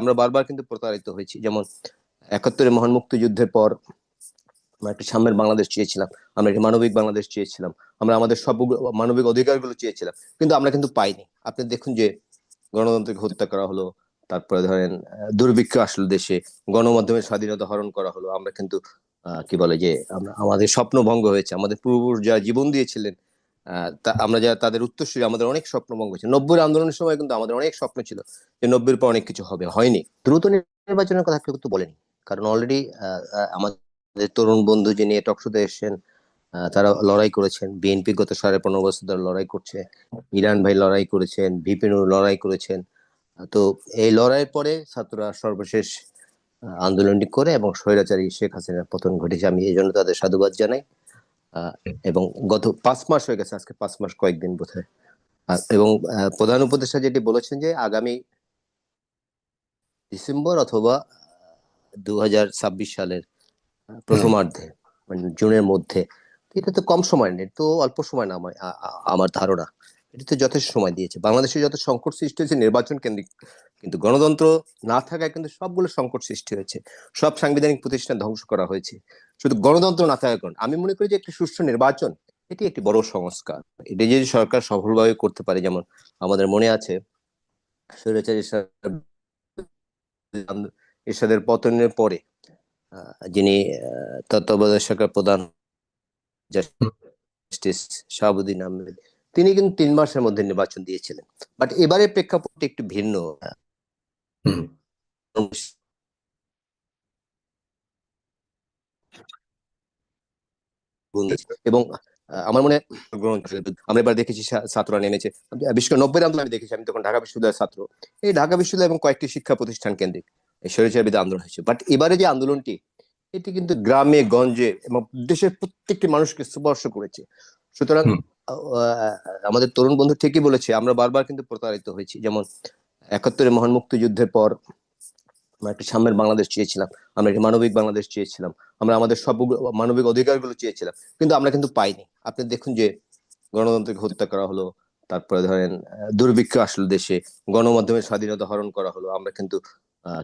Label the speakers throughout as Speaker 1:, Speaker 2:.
Speaker 1: আমরা বারবার কিন্তু প্রতারিত হয়েছি। যেমন একাত্তরে মহান মুক্তিযুদ্ধের পর আমরা একটা সাম্যের বাংলাদেশ চেয়েছিলাম, আমরা একটি মানবিক বাংলাদেশ চেয়েছিলাম, আমরা আমাদের সব মানবিক অধিকারগুলো চেয়েছিলাম, কিন্তু আমরা কিন্তু পাইনি। আপনি দেখুন যে গণতন্ত্রকে হত্যা করা হলো, তারপরে ধরেন দুর্ভিক্ষ আসলো দেশে, গণমাধ্যমের স্বাধীনতা হরণ করা হলো, আমরা কিন্তু কি বলে যে আমাদের স্বপ্ন ভঙ্গ হয়েছে, আমাদের পূর্বপুরুষ যারা জীবন দিয়েছিলেন আমরা যারা তাদের উত্তরসূরি, আমাদের অনেক স্বপ্ন ভঙ্গ হয়েছে। নব্বই আন্দোলনের সময় কিন্তু আমাদের অনেক স্বপ্ন ছিল যে নব্বইয়ের পর অনেক কিছু হবে, হয়নি। দ্রুত নির্বাচনের কথা কেউ কিন্তু বলেনি। কারণ অলরেডি আমাদের তরুণ বন্ধু যিনি টকশোতে এসেছেন তারা লড়াই করেছেন। বিএনপি গত সাড়ে পনেরো বছর ধরে লড়াই করছে। ইরান ভাই লড়াই করেছেন ভিপিনুর লড়াই করেছেন। তো এই লড়াইয়ের পরে ছাত্ররা সর্বশেষ আন্দোলনটি করে এবং স্বৈরাচারী শেখ হাসিনার পতন ঘটেছে। আমি এই জন্য তাদের সাধুবাদ জানাই। এবং গত পাঁচ মাস হয়ে গেছে, আজকে পাঁচ মাস কয়েকদিন বোধ এবং প্রধান উপদেষ্টা যেটি বলেছেন যে আগামী ডিসেম্বর অথবা দু হাজার ছাব্বিশ সালের প্রথমার্ধে মানে জুনের মধ্যে, এটা তো কম সময় নেই, তো অল্প সময় না আমার ধারণা। এটা তো যথেষ্ট সময় দিয়েছে। বাংলাদেশে যত সংকট সৃষ্টি হয়েছে, নির্বাচন কেন্দ্রিক, কিন্তু গণতন্ত্র না থাকায় কিন্তু সবগুলো সংকট সৃষ্টি হয়েছে। সব সাংবিধানিক প্রতিষ্ঠান ধ্বংস করা হয়েছে। শুধু গণতন্ত্র না থাকার কারণ, আমি মনে করি যে একটি সুষ্ঠু নির্বাচন, এটি একটি বড় সংস্কার। এটি যদি সরকার সফলভাবে করতে পারে, যেমন আমাদের মনে আছে, স্বৈরাচারী এরশাদ- এরশাদের পতনের পরে যিনি তত্ত্বাবধায়ক সরকার প্রধান শাহাবুদ্দিন আহমেদ, তিনি কিন্তু তিন মাসের মধ্যে নির্বাচন দিয়েছিলেন। বাট এবারে প্রেক্ষাপটটা একটু ভিন্ন। এবং আমার মনে। আমরা এবার দেখেছি ছাত্ররা নেমেছে। বিশেষ করে নব্বই আন্দোলন আমি দেখেছি আমি তখন ঢাকা বিশ্ববিদ্যালয়ের ছাত্র। এই ঢাকা বিশ্ববিদ্যালয় এবং কয়েকটি শিক্ষা প্রতিষ্ঠান কেন্দ্রিক। এই স্বৈরাচার আন্দোলন হয়েছে। বাট এবারে যে আন্দোলনটি এটি কিন্তু গ্রামে গঞ্জে এবং দেশের প্রত্যেকটি মানুষকে স্পর্শ করেছে। সুতরাং আমাদের তরুণ বন্ধু ঠিকই বলেছে আমরা বারবার কিন্তু প্রতারিত হয়েছি। যেমন একাত্তরে মহান মুক্তিযুদ্ধের পর আমরা একটা সাম্যের বাংলাদেশ চেয়েছিলাম, আমরা একটি মানবিক বাংলাদেশ চেয়েছিলাম, আমরা আমাদের সব মানবিক অধিকারগুলো চেয়েছিলাম, কিন্তু আমরা কিন্তু পাইনি। আপনি দেখুন যে গণতন্ত্রকে হত্যা করা হলো, তারপরে ধরেন দুর্ভিক্ষ আসলো দেশে, গণমাধ্যমের স্বাধীনতা হরণ করা হলো, আমরা কিন্তু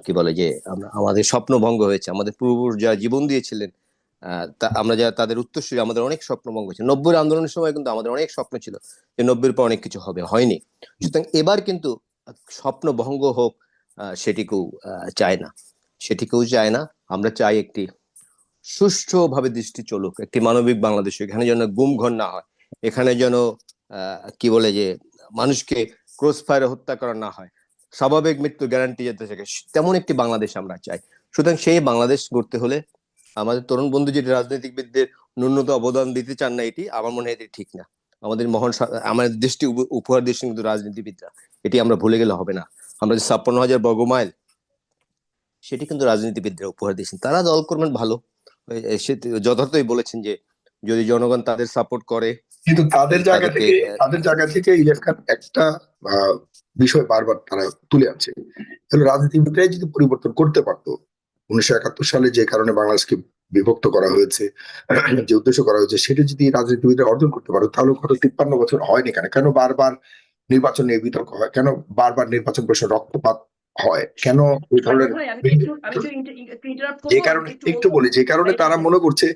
Speaker 1: কি বলে যে, আমরা, আমাদের স্বপ্ন ভঙ্গ হয়েছে, আমাদের পূর্বপুরুষ যারা জীবন দিয়েছিলেন আমরা যারা তাদের উত্তরসূরি, আমাদের অনেক স্বপ্ন ভঙ্গ হয়েছে। নব্বই আন্দোলনের সময় কিন্তু আমাদের অনেক স্বপ্ন ছিল যে নব্বইয়ের পর অনেক কিছু হবে, হয়নি। সুতরাং এবার কিন্তু স্বপ্ন ভঙ্গ হোক সেটিকেও চায় না। সেটিকেও চায় না। আমরা চাই একটি সুষ্ঠুভাবে দৃষ্টি চলুক, একটি মানবিক বাংলাদেশ, এখানে যেন গুম ঘর না হয়, এখানে যেন কি বলে যে, মানুষকে ক্রস ফায়ারে হত্যা করা না হয়, স্বাভাবিক মৃত্যু গ্যারান্টি যেতে থাকে তেমন একটি বাংলাদেশ আমরা চাই। সুতরাং সেই বাংলাদেশ গড়তে হলে আমাদের তরুণ বন্ধু যেটি রাজনীতিবিদদের ন্যূনতম অবদান দিতে চান না এটি, আমার মনে হয় এটি ঠিক না। আমাদের মহান আমাদের দেশটি উপ- উপহার দিয়েছেন কিন্তু রাজনীতিবিদরা, এটি আমরা ভুলে গেলে হবে না। আমরা যে ছাপ্পান্ন হাজার বর্গমাইল সেটি কিন্তু রাজনীতিবিদরা উপহার দিয়েছেন। তারা দল করবেন ভালো। সে যথার্থই বলেছেন যে যদি জনগণ তাদের সাপোর্ট করে
Speaker 2: কিন্তু তাদের জায়গা থেকে তাদের জায়গা থেকে ইলিয়াস খান একটা বিষয় বারবার তারা তুলে আনছে। তাহলে রাজনীতিবিদরাই যদি পরিবর্তন করতে পারতো উনিশশো একাত্তর সালে যে কারণে বাংলাদেশকে বিভক্ত করা হয়েছে যে উদ্দেশ্য করা হয়েছে সেটা যদি রাজনীতিবিদরা অর্জন করতে পারো তাহলে কত তিপ্পান্ন বছর হয়নি কেন? কেন বারবার নির্বাচন নিয়ে বিতর্ক হয়। কেন বারবার নির্বাচন প্রশ্ন রক্তপাত হয়? কেন ধরনের? যে কারণে
Speaker 3: একটু
Speaker 2: বলি যে কারণে তারা মনে করছে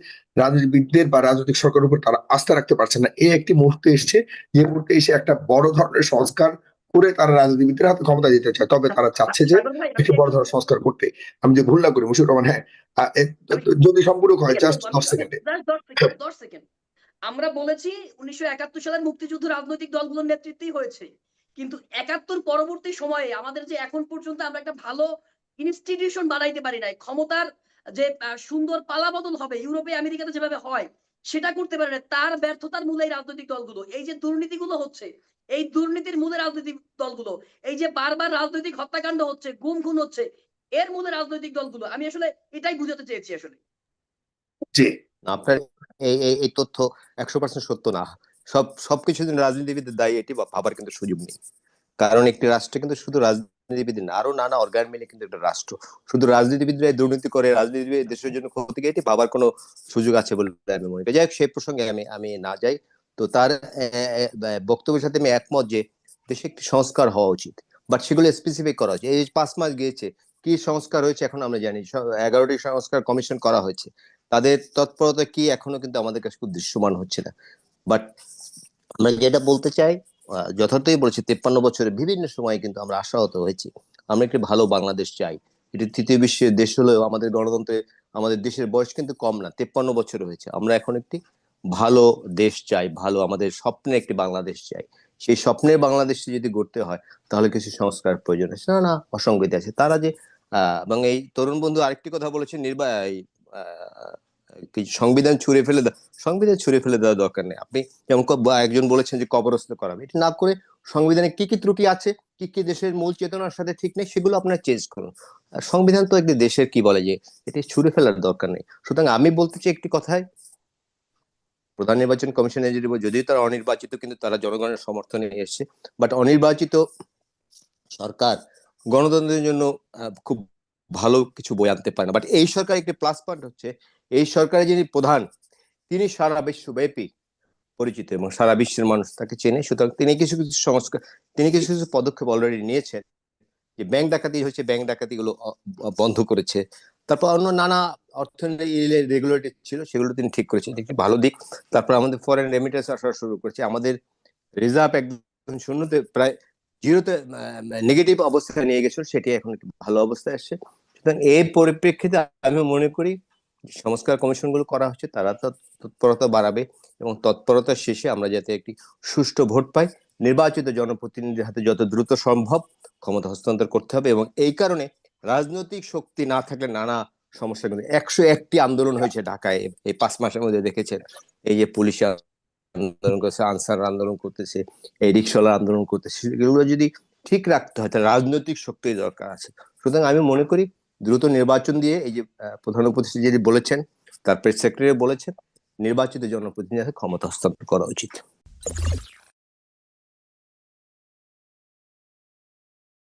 Speaker 2: রাজনীতিবিদদের বা রাজনৈতিক সরকারের উপর তারা আস্থা রাখতে পারছে না। এই একটি মুহূর্তে এসছে যে মুহূর্তে এসে একটা বড় ধরনের সংস্কার করে তারা রাজনীতিবিদদের হাতে ক্ষমতা দিতে চায়। তবে তারা চাচ্ছে যে
Speaker 3: সাগর
Speaker 2: একটি বড় ধরনের সংস্কার করতে। আমি যে ভুল না করি মুশিউর রহমান হ্যাঁ যদি সম্পূরক হয় জাস্ট দশ সেকেন্ড,
Speaker 3: দশ সেকেন্ড। আমরা বলেছি উনিশশো একাত্তর সালের মুক্তিযুদ্ধ রাজনৈতিক দলগুলোর নেতৃত্বেই হয়েছে। কিন্তু একাত্তর পরবর্তী সময়ে আমাদের যে এখন পর্যন্ত আমরা একটা ভালো ইনস্টিটিউশন বানাইতে পারি নাই, ক্ষমতার যে সুন্দর পালাবদল হবে, ইউরোপে, আমেরিকাতে যেভাবে হয়, সেটা করতে পারে তার ব্যর্থতার মূলে রাজনৈতিক দলগুলো। এই যে দুর্নীতিগুলো হচ্ছে, এই দুর্নীতির মূলে রাজনৈতিক দলগুলো, এই যে বারবার রাজনৈতিক হত্যাকাণ্ড হচ্ছে গুম খুন হচ্ছে, এর মূলে রাজনৈতিক দলগুলো, আমি আসলে এটাই বুঝাতে চেয়েছি আসলে।
Speaker 2: জি।
Speaker 1: আপনার এই এই তথ্য একশো পার্সেন্ট সত্য না। সব সবকিছু জন্য রাজনীতিবিদদের দায়ী, এটি ভাবার কিন্তু সুযোগ নেই। কারণ একটি রাষ্ট্রে কিন্তু শুধু রাজনীতিবিদ না আরও নানা অর্গান মিলে কিন্তু একটা রাষ্ট্র। শুধু রাজনীতিবিদরাই দুর্নীতি করে, রাজনীতিবিদ দেশের জন্য ক্ষতি এটি ভাবার কোনো সুযোগ আছে বলে আমি মনে করি। যাই হোক সেই প্রসঙ্গে আমি আমি না যাই। তো তার বক্তব্যের সাথে আমি একমত যে, দেশে একটি সংস্কার হওয়া উচিত। বাট সেগুলো স্পেসিফিক করা উচিত এই পাঁচ মাস গিয়েছে, কি সংস্কার হয়েছে এখন আমরা জানি। এগারোটি সংস্কার কমিশন করা হয়েছে। তাদের তৎপরতা কি এখনও কিন্তু আমাদের কাছে খুব দৃশ্যমান হচ্ছে না। বাট আমরা যেটা বলতে চাই যথার্থই বলেছি তেপ্পান্ন বছরে বিভিন্ন সময় কিন্তু আমরা আশাহত হয়েছি। আমরা একটি ভালো বাংলাদেশ চাই। এটি তৃতীয় বিশ্বের দেশ হলেও আমাদের গণতন্ত্রে আমাদের দেশের বয়স কিন্তু কম না তেপ্পান্ন বছর হয়েছে। আমরা এখন একটি ভালো দেশ চাই ভালো আমাদের স্বপ্নের একটি বাংলাদেশ চাই। সেই স্বপ্নের বাংলাদেশ যদি গড়তে হয় তাহলে কিছু সংস্কার প্রয়োজন আছে। না না অসঙ্গতি আছে। তারা যে আহ, এবং এই তরুণ বন্ধু আরেকটি কথা বলেছে নির্বা এই, আহ, কিছু সংবিধান ছুঁড়ে ফেলে দেওয়া সংবিধান ছুঁড়ে ফেলে দেওয়া দরকার নেই। আপনি যেমন একজন বলেছেন যে কবরস্থ করাবে এটা না করে সংবিধানে কি কি ত্রুটি আছে, কি কি দেশের মূল চেতনার সাথে ঠিক নেই, সেগুলো আপনার চেঞ্জ করুন। সংবিধান তো একটি দেশের কি বলে যে, এটি ছুঁড়ে ফেলার দরকার নেই। সুতরাং আমি বলতে চাই একটি কথায়, প্রধান নির্বাচন কমিশনের যদি যদিও তারা অনির্বাচিত, কিন্তু তারা জনগণের সমর্থনে এসেছে। বাট অনির্বাচিত সরকার গণতন্ত্রের জন্য খুব ভালো কিছু বই আনতে পারে না। বাট এই সরকার একটি প্লাস পয়েন্ট হচ্ছে, এই সরকারের যিনি প্রধান, তিনি সারা বিশ্বব্যাপী পরিচিত এবং সারা বিশ্বের মানুষ তাকে চেনে। সুতরাং তিনি কিছু কিছু সংস্কার তিনি কিছু কিছু পদক্ষেপ অলরেডি নিয়েছেন। যে ব্যাংক ডাকাতি হয়েছে ব্যাংক ডাকাতি গুলো অ- অ- বন্ধ করেছে। তারপর অন্য নানা অর্থনীতি রেগুলেটর ছিল, সেগুলো তিনি ঠিক করেছেন। একটি ভালো দিক। তারপর আমাদের ফরেন রেমিটেন্স আসা শুরু করেছে। আমাদের রিজার্ভ একদম শূন্যতে প্রায় জিরোতে নেগেটিভ অবস্থায় নিয়ে গেছিল, সেটি এখন একটু ভালো অবস্থায় আসছে। সুতরাং এই পরিপ্রেক্ষিতে আমি মনে করি সংস্কার কমিশনগুলো করা হচ্ছে, তারা তো তৎপরতা বাড়াবে এবং তৎপরতার শেষে আমরা যাতে একটি সুষ্ঠু ভোট পাই, নির্বাচিত জনপ্রতিনিধির হাতে যত দ্রুত সম্ভব ক্ষমতা হস্তান্তর করতে হবে এবং এই কারণে রাজনৈতিক শক্তি না থাকলে নানা সমস্যা কিন্তু একশো একটি আন্দোলন হয়েছে ঢাকায় এই পাঁচ মাসের মধ্যে দেখেছেন। এই যে পুলিশ আন্দোলন করছে আনসার আন্দোলন করতেছে, এই রিক্সওয়ালার আন্দোলন করতেছে, এগুলো যদি ঠিক রাখতে হয়, তাহলে রাজনৈতিক শক্তির দরকার আছে। সুতরাং আমি মনে করি দ্রুত নির্বাচন দিয়ে এই যে প্রধান উপদেষ্টা যিনি বলেছেন, তার প্রেস সেক্রেটারি বলেছেন, নির্বাচিত জনপ্রতিনিধি ক্ষমতা হস্তান্তর করা উচিত।